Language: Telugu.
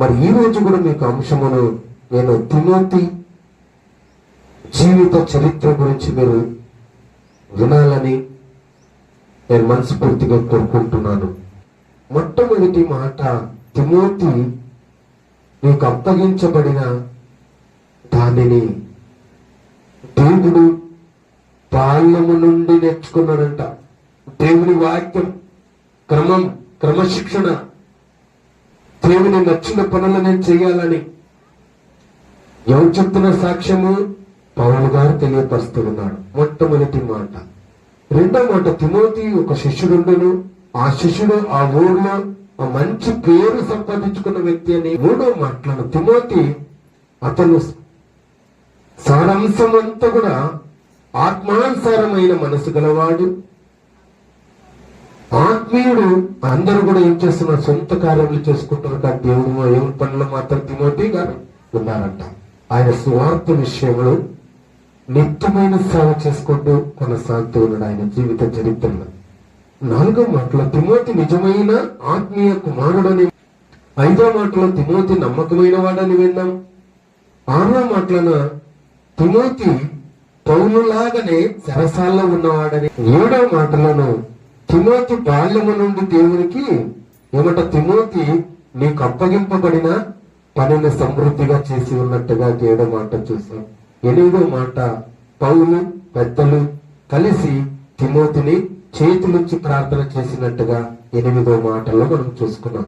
మరి ఈ రోజు కూడా మీకు అంశమును నేను తిమోతి జీవిత చరిత్ర గురించి మీరు వినాలని నేను మనస్ఫూర్తిగా కోరుకుంటున్నాను. మొట్టమొదటి మాట తిమోతి నీకు అప్పగించబడిన దానిని దేవుడు బాల్యము నుండి నేర్చుకున్నాడంట. దేవుని వాక్యం క్రమం క్రమశిక్షణ దేవుని నచ్చిన పనులు నేను చేయాలని ఎవరు చెప్తున్న సాక్ష్యము? పౌలు గారు తెలియపరుస్తూ ఉన్నాడు మొట్టమొదటి మాట. రెండో మాట తిమోతి ఒక శిష్యుడుండును. ఆ శిష్యుడు ఆ ఊర్లో ఆ మంచి పేరు సంపాదించుకున్న వ్యక్తి అని మూడో మాటలను తిమోతి అతను సారాంశం అంతా కూడా ఆత్మానుసారమైన మనసు గలవాడు. ఆత్మీయుడు అందరూ కూడా ఏం చేస్తున్నారు? సొంత కార్యములు చేసుకుంటున్నారు కానీ దేవుడు ఏం పనులు మాత్రం తిమోటి గారు ఉన్నారంట. ఆయన స్వార్థ విషయంలో నిత్యమైన సేవ చేసుకుంటూ కొనసాగుతూ ఉన్నాడు ఆయన జీవిత చరిత్రలో. నాలుగో మాటలో తిమోతి నిజమైన ఆత్మీయ కుమారుడని ఐదో మాటలో తిమోతి నమ్మకమైన వాడని విన్నాం. ఆరో మాటలన తిమోతి పౌలులాగానే సరసాల్లో ఉన్నవాడని ఏడో మాటలను తిమోతి బాల్యము నుండి దేవునికి ఏమంట తిమోతి నీకు అప్పగింపబడిన పనిని సమృద్ధిగా చేసి ఉన్నట్టుగా ఏడో మాట చూసాం ఎనిమిదో మాట పౌలు పెద్దలు కలిసి తిమోతిని చేతులుంచి ప్రార్థన చేసినట్టుగా ఎనిమిదో మాటల్లో మనం చూసుకున్నాం.